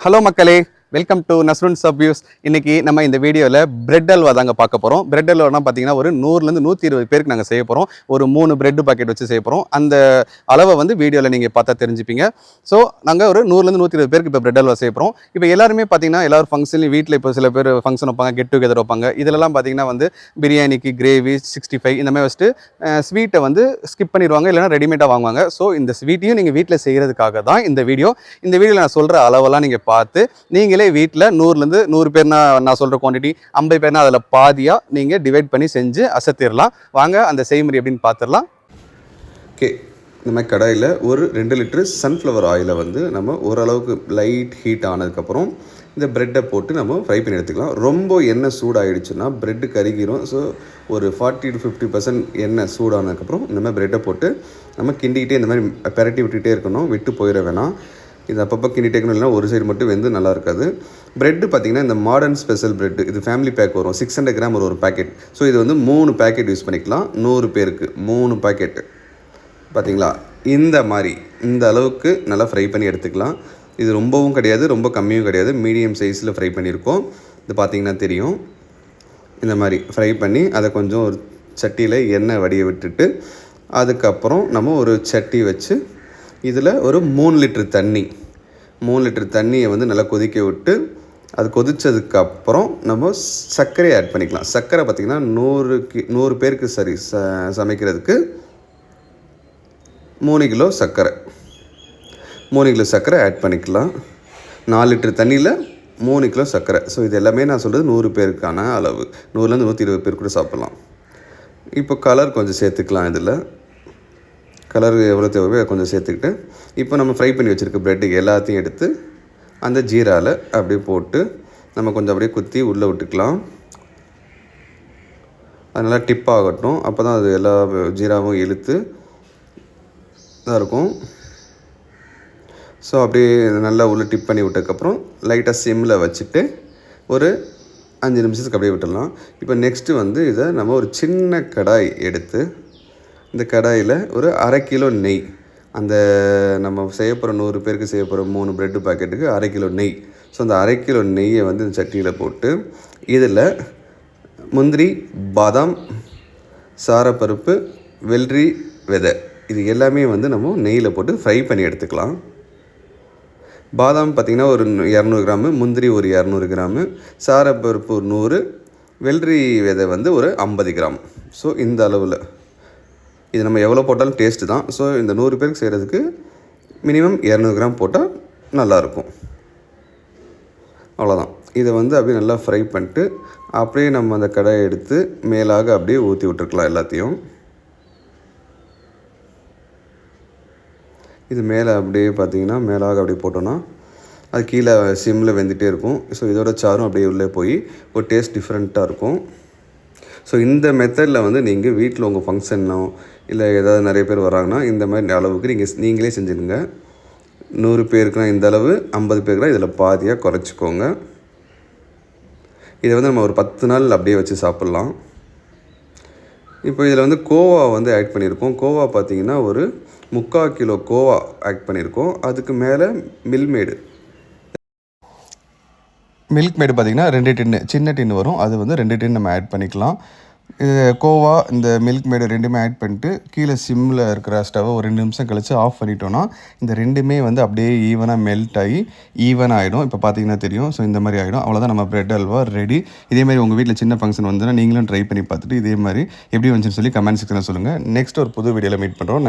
Hello மக்களே. Welcome to நஸ்ருன் சப்யூஸ் இன்றைக்கி நம்ம இந்த வீடியோவில் பிரெட் அல்வா தாங்க பார்க்க போகிறோம் பிரெட் அல்வானா பார்த்தீங்கன்னா ஒரு நூறுலேருந்து நூற்றி இருபது பேருக்கு நாங்கள் செய்ய போகிறோம் ஒரு மூணு பிரெட் பாக்கெட் வச்சு செய்ய போகிறோம் அந்த அளவை வந்து வீடியோவில் நீங்கள் பார்த்தா தெரிஞ்சுப்பீங்க. ஸோ நாங்கள் ஒரு நூறுலேருந்து நூற்றி இருபது பேருக்கு இப்போ பிரெட் அல்வா செய்ய போகிறோம் இப்போ எல்லாருமே பார்த்தீங்கன்னா எல்லாரும் ஃபங்க்ஷன்லையும் வீட்டில் இப்போ சில பேர் ஃபங்க்ஷன் வைப்பாங்க கெட் டுகெதர் வைப்பாங்க. இதிலலாம் பார்த்தீங்கன்னா வந்து பிரியாணிக்கு கிரேவி சிக்ஸ்டி ஃபைவ் இந்த மாதிரி வச்சுட்டு ஸ்வீட்டை வந்து ஸ்கிப் பண்ணிடுவாங்க இல்லைனா ரெடிமேடாக வாங்குவாங்க. ஸோ இந்த ஸ்வீட்டையும் நீங்கள் வீட்டில் செய்கிறதுக்காக தான் இந்த வீடியோ. இந்த வீடியோவில் நான் சொல்கிற அளவெல்லாம் நீங்கள் பார்த்து நீங்கள் வீட்டில் நூறுலேருந்து நூறு பேர்னா நான் சொல்கிற குவான்டிட்டி ஐம்பது பேர்னா அதில் பாதியாக நீங்கள் டிவைட் பண்ணி செஞ்சு அசத்திடலாம் வாங்க அந்த செய்முறை எப்படின்னு பார்த்துடலாம் ஓகே இந்த மாதிரி கடாயில் ஒரு ரெண்டு லிட்டரு சன்ஃப்ளவர் ஆயிலை வந்து நம்ம ஓரளவுக்கு லைட் ஹீட் ஆனதுக்கப்புறம் இந்த ப்ரெட்டை போட்டு நம்ம ஃப்ரை பண்ணி எடுத்துக்கலாம். ரொம்ப எண்ணெய் சூடாகிடுச்சுன்னா ப்ரெட்டு கருகிரும். ஸோ ஒரு ஃபார்ட்டி டு ஃபிஃப்டி பர்சன்ட் எண்ணெய் சூடானதுக்கப்புறம் இந்த மாதிரி ப்ரெட்டை போட்டு நம்ம கிண்டிக்கிட்டே இந்த மாதிரி பெரட்டி விட்டுகிட்டே இருக்கணும். விட்டு போயிட வேணாம். இது அப்பப்போ கிண்டிட்டே இல்லைனா ஒரு சைடு மட்டும் வெந்து நல்லா இருக்காது. பிரெட்டு பார்த்தீங்கன்னா இந்த மாடர்ன் ஸ்பெஷல் பிரெட்டு இது ஃபேமிலி பேக் வரும். சிக்ஸ் ஹண்ட்ரட் கிராம் ஒரு ஒரு பேக்கெட் ஸோ இது வந்து மூணு பேக்கெட் யூஸ் பண்ணிக்கலாம். நூறு பேருக்கு மூணு பேக்கெட்டு பார்த்தீங்களா? இந்த மாதிரி இந்த அளவுக்கு நல்லா ஃப்ரை பண்ணி எடுத்துக்கலாம். இது ரொம்பவும் கிடையாது ரொம்ப கம்மியும் கிடையாது. மீடியம் சைஸில் ஃப்ரை பண்ணியிருக்கோம். இது பார்த்தீங்கன்னா தெரியும். இந்த மாதிரி ஃப்ரை பண்ணி அதை கொஞ்சம் ஒரு சட்டியில் எண்ணெய் வடிய விட்டுட்டு அதுக்கப்புறம் நம்ம ஒரு சட்டி வச்சு இதில் ஒரு மூணு லிட்டர் தண்ணி மூணு லிட்டர் தண்ணியை வந்து நல்லா கொதிக்க விட்டு அது கொதித்ததுக்கப்புறம் நம்ம சர்க்கரையை ஆட் பண்ணிக்கலாம். சர்க்கரை பார்த்திங்கன்னா நூறுக்கு நூறு பேருக்கு சரி ச சமைக்கிறதுக்கு மூணு கிலோ சர்க்கரை. மூணு கிலோ சர்க்கரை ஆட் பண்ணிக்கலாம். நாலு லிட்டர் தண்ணியில் மூணு கிலோ சர்க்கரை. ஸோ இது எல்லாமே நான் சொல்கிறது நூறு பேருக்கான அளவு. நூறுலேருந்து நூற்றி இருபது பேர் கூட சாப்பிட்லாம். இப்போ கலர் கொஞ்சம் சேர்த்துக்கலாம் இதில். கலர் எவ்வளோ தேவையோ கொஞ்சம் சேர்த்துக்கிட்டு இப்போ நம்ம ஃப்ரை பண்ணி வச்சுருக்க ப்ரெட்டு எல்லாத்தையும் எடுத்து அந்த ஜீராவில் அப்படியே போட்டு நம்ம கொஞ்சம் அப்படியே குத்தி உள்ளே விட்டுக்கலாம். அது நல்லா டிப் ஆகட்டும். அப்போ தான் அது எல்லா ஜீராவும் இழுத்து இதாக இருக்கும். ஸோ அப்படியே நல்லா உள்ளே டிப் பண்ணி விட்டதுக்கப்புறம் லைட்டாக சிம்மில் வச்சுட்டு ஒரு அஞ்சு நிமிஷத்துக்கு அப்படியே விட்டுடலாம். இப்போ நெக்ஸ்ட்டு வந்து இதை நம்ம ஒரு சின்ன கடாய் எடுத்து இந்த கடாயில் ஒரு அரை கிலோ நெய். அந்த நம்ம செய்ய போகிற நூறு பேருக்கு செய்ய போகிற மூணு ப்ரெட்டு பாக்கெட்டுக்கு அரை கிலோ நெய். ஸோ அந்த அரை கிலோ நெய்யை வந்து இந்த சட்டியில் போட்டு இதில் முந்திரி பாதாம் சாரப்பருப்பு வெள்ளரி விதை. இது எல்லாமே வந்து நம்ம நெய்யில் போட்டு ஃப்ரை பண்ணி எடுத்துக்கலாம். பாதாம் பார்த்திங்கன்னா ஒரு இரநூறு கிராமு முந்திரி ஒரு இரநூறு கிராமு சாரப்பருப்பு ஒரு நூறு வெள்ளரி விதை வந்து ஒரு ஐம்பது கிராம். ஸோ இந்த அளவில் இது நம்ம எவ்வளோ போட்டாலும் டேஸ்ட்டு தான். ஸோ இந்த நூறு பேருக்கு செய்கிறதுக்கு மினிமம் இரநூறு கிராம் போட்டால் நல்லாயிருக்கும் அவ்வளோதான் இதை வந்து அப்படியே நல்லா ஃப்ரை பண்ணிட்டு அப்படியே நம்ம அந்த கடாயை எடுத்து மேலாக அப்படியே ஊற்றி விட்டுருக்கலாம் எல்லாத்தையும். இது மேலே அப்படியே பார்த்தீங்கன்னா மேலாக அப்படியே போட்டோன்னா அது கீழே சிம்மில் வெந்துகிட்டே இருக்கும். ஸோ இதோட சாரும் அப்படியே உள்ளே போய் ஒரு டேஸ்ட் டிஃப்ரெண்ட்டாக இருக்கும். ஸோ இந்த மெத்தடில் வந்து நீங்கள் வீட்டில் உங்கள் ஃபங்க்ஷன்னோ இல்லை ஏதாவது நிறைய பேர் வராங்கன்னா இந்த மாதிரி அளவுக்கு நீங்கள் நீங்களே செஞ்சுடுங்க. நூறு பேருக்குனா இந்த அளவு ஐம்பது பேருக்குனா இதில் பாதியாக குறைச்சிக்கோங்க. இதை வந்து நம்ம ஒரு பத்து நாள் அப்படியே வச்சு சாப்பிட்லாம். இப்போ இதில் வந்து கோவா வந்து ஆட் பண்ணியிருக்கோம். கோவா பார்த்தீங்கன்னா ஒரு முக்கால் கிலோ கோவா ஆட் பண்ணியிருக்கோம். அதுக்கு மேலே மில்மேடு மில்க் மேடு பார்த்திங்கன்னா ரெண்டு டின்னு சின்ன டின்னு வரும். அது வந்து ரெண்டு டின் நம்ம ஆட் பண்ணிக்கலாம். இது கோவா இந்த மில்க் மேடு ரெண்டுமே ஆட் பண்ணிட்டு கீழே சிம்மில் இருக்கிற ஸ்டவ்வை ஒரு ரெண்டு நிமிஷம் கழித்து ஆஃப் பண்ணிட்டோன்னா இந்த ரெண்டுமே வந்து அப்படியே ஈவனாக மெல்ட் ஆகி ஈவன் ஆகிடும் இப்போ பார்த்தீங்கன்னா தெரியும். ஸோ இந்த மாதிரி ஆகிடும் அவ்வளோதான் நம்ம ப்ரெட் அல்வா ரெடி இதேமாதிரி உங்கள் வீட்டில் சின்ன ஃபங்க்ஷன் வந்துன்னா நீங்களும் ட்ரை பண்ணி பார்த்துட்டு இதே மாதிரி எப்படி வந்துச்சுன்னு சொல்லி கமெண்ட் செக்ஷனில் சொல்லுங்கள் நெக்ஸ்ட் ஒரு புது வீடியோவில் மீட் பண்ணுறோம்